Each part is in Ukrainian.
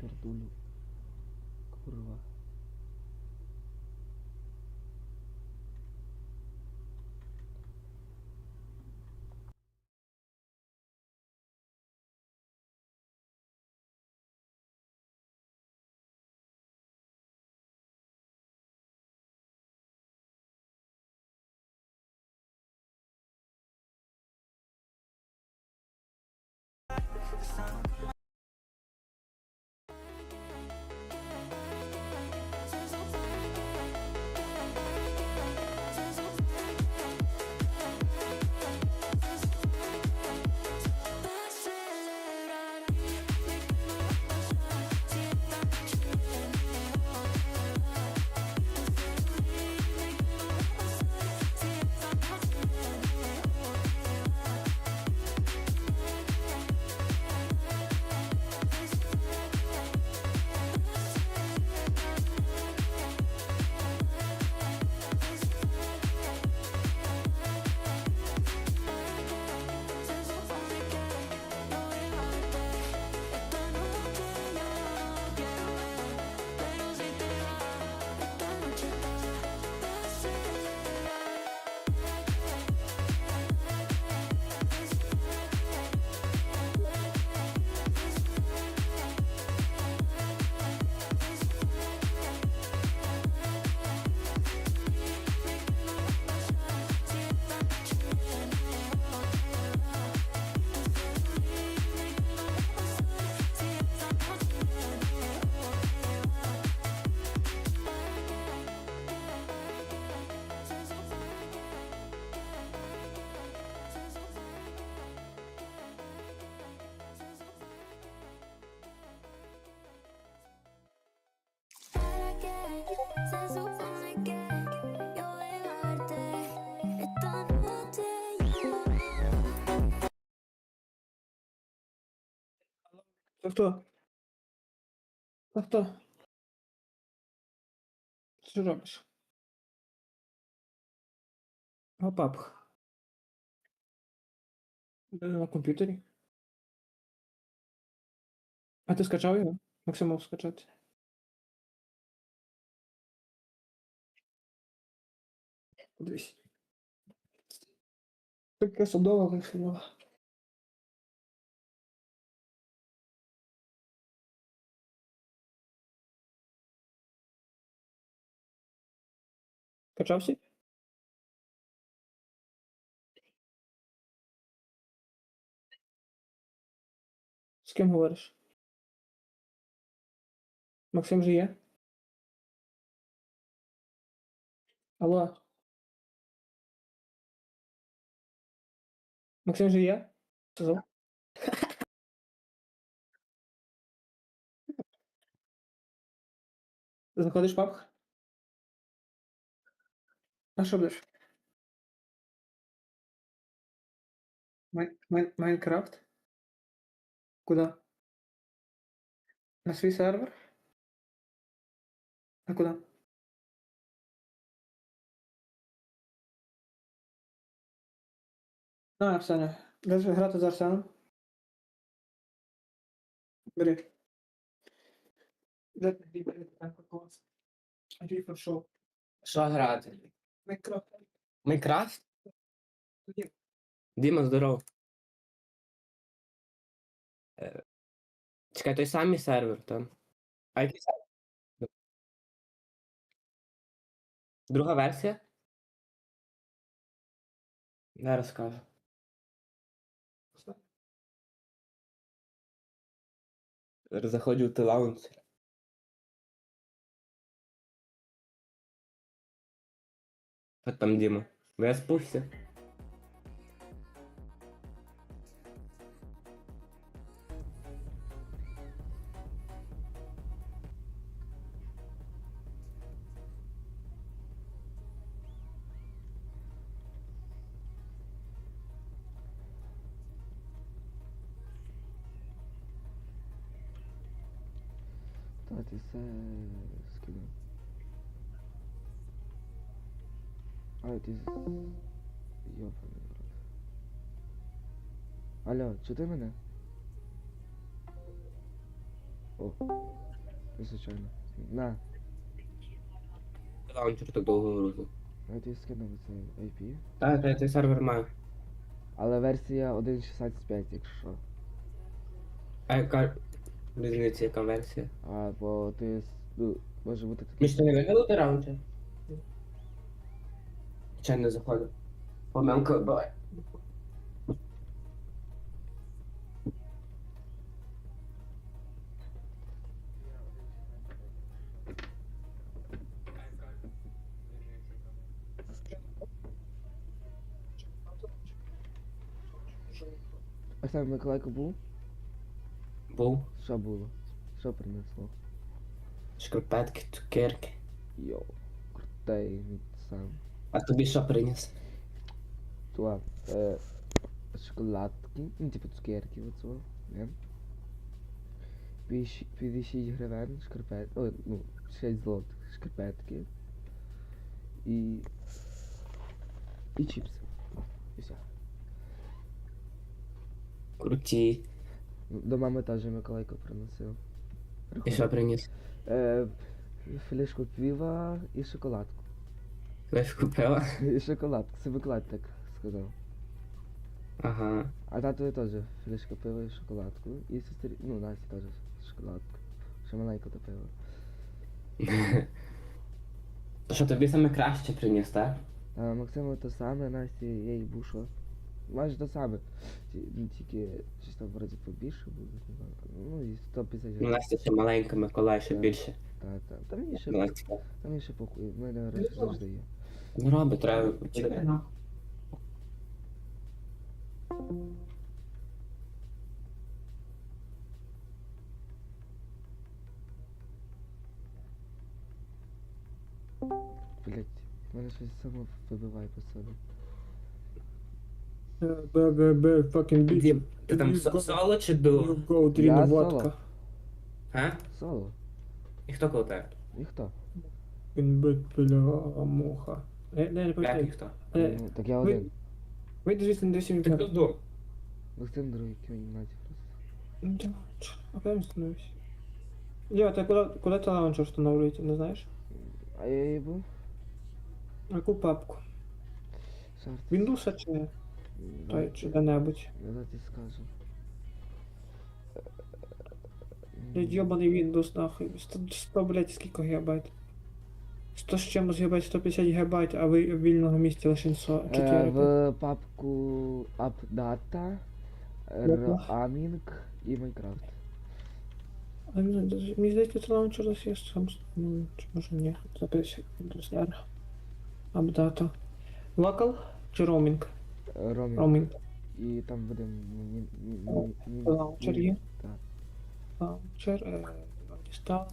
Tertulu. Kurwa. Хто хто? Що робиш? Гопапх. Де На комп'ютері. А ти скачав його? Максим мав скачати. Подивись. Таке судова вийшла. Качався? З ким говориш? Максим же є? Алло. Максим же є? Сказав? Заходиш в паб? А що будеш? Май- Май- Майнкрафт? Куда? На свій сервер? А куда? А, Арсене. Будеш грати з Арсеном? Бери. Де ти show. Що грати? Майнкрафт. Майнкрафт? Діма, здоров. Е, Чекай, той самий сервер там. А який сервер? Друга версія? Зараз скажу. Заходжу в телаунс. Що там, Діма? Виспався? Та ти все скинув. А ти рот. Алло, чути мене? О. Не случайно. На, Лаунчер так довго грузив. я тобі скинув цей IP. Так, так, цей сервер має. Але версія 1.16.5, якщо що. А яка різниця, яка версія? А, бо ти с- ну, може бути Ми такий. ж не вигадали раунчер? Чи не заходив? Помилка, бай. А сам Миколайко був? Був. Що було? Що принесло? Шкарпетки, цукерки. Йоу, крутий він сам. А тобі що приніс? Туа, е, шоколадки, ну типу цукерки оцього, не? 50 гривень шкарпет, ой, ну, 6 злотих шкарпетки. І... І чіпси. І все. Круті. Ну, До мами теж Миколайко приносив. І що приніс? Е, флешку пива і шоколадку. Лесь купила? Шоколадку, це Миколай так сказав. Ага. А татові теж флешка пива і шоколадку. І сестері, ну, Насті теж шоколадку. Ще маленьку то пиво. То що тобі саме краще приніс, так? А Максиму то саме, Насті їй бушло. Майже то саме. Ті- ну, Тільки щось там вроді побільше не знаю. Ну і 150 Ну, гривень. Настя ще маленька, Миколай ще більше. Та, та. Там мені ще, Настя. там мені ще похуй. В мене гроші завжди є. Не робить, треба Іди вчити. нахуй. Блять, мене щось само вибиває по собі. Б, Б, Б, fucking bitch. Ти там со- соло чи? You go, Я водка. соло. А? Соло. І хто коло тебе? І хто? Він бит, бля, муха. Е, не, не Як. Е, Ну, так я ви- один. Вийди звідси на 10 Ти минут. хто дуо? Другий кімнаті просто. Ну, да, чё, Опять становись. Діва, ти куди, куди ти лаунчер встановлюєте, не знаєш? А я її був? Яку папку? Шарт. Windows чи, той, чи де-небудь? Я зараз скажу. Йобаний Windows нахуй. 100, 100 блядь, скільки гігабайт? 100 з чимось гігабайт, 150 гігабайт, а ви в вільному місці лише 100, Е, 4. в папку AppData, Яку? І Minecraft. А, даже- Мені здається, це лаунчер десь є сам. Ну, чи може ні. Записуй Windows R. Апдата. Local чи? Ромінг. Roaming. І там буде Лаунчер є? Так. Лаунчер, е, дістав,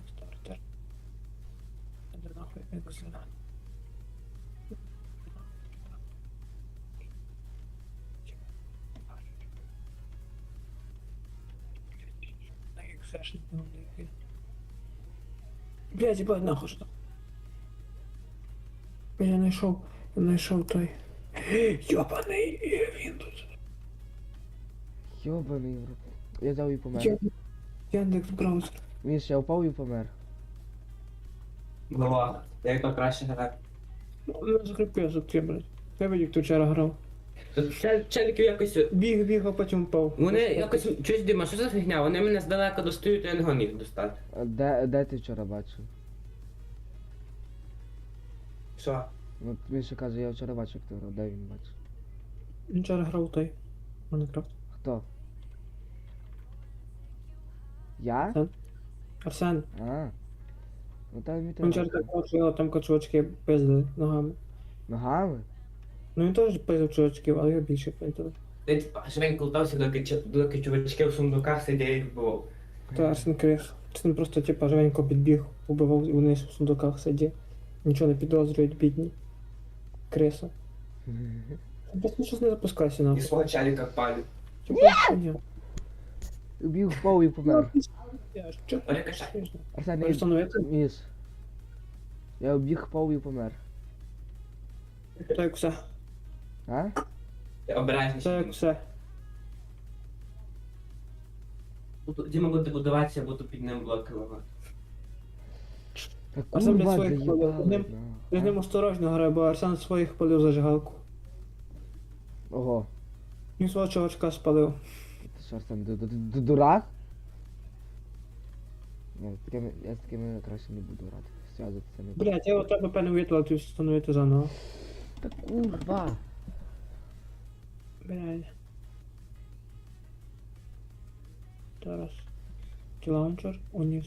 Блядь, ебать, нахуй что. Я знайшов, я знайшов той. Йобаний Windows. Йобаний. Я взяв і помер. Яндекс браузер. Міш, я впав і помер. Голова. Як то краще грати? Ну, закріпив за ти, блядь. Я видів, хто вчора грав. Челіків якось. Біг, біг, а потім впав. Вони якось. Чусь Діма, що за фігня? Вони мене здалека достають, я не гон їх достати. А Де, де ти вчора бачив? Що? Ну, Міша каже, я вчора бачив, хто грав. Де він бачив? Він вчора грав той. Майнкрафт. Хто? Я? Арсен, А. Ну там і він так там чувачки пиздили ногами. Ногами? Ну він теж пиздив чувачків, але я більше пиздив. Ти швидко лутався, доки, чу- доки чувачки в сундуках сидять і вбивав. Та Арсен Криш. Арсен просто типа живенько підбіг, убивав і вони в сундуках сидять. Нічого не підозрюють, бідні. Криса. Просто щось не запускайся І нахуй. свого челіка палю. Ні! Біг впав і помер. Арсен, Можеш встановити? Міш. Я обіг впав і помер. Так все. А? Обережніше. Так все. Буду- Діма буде будуватися, я буду під ним блоки ламати. Та Арсен, блядь, курва, своїх заїбали, ходив. Ним- Ти з ним осторожно грай, бо Арсен своїх палив зажигалку. Ого. Він свого чувачка спалив. Ти що, Арсен, ду- ду- ду- дурак? Ні, з такими, я з такими краще не буду грати. Зв'язуватися не буду. Блять, я його треба певно витлати і встановити заново. Та курва. Блядь. Зараз. Лаунчер, уніс.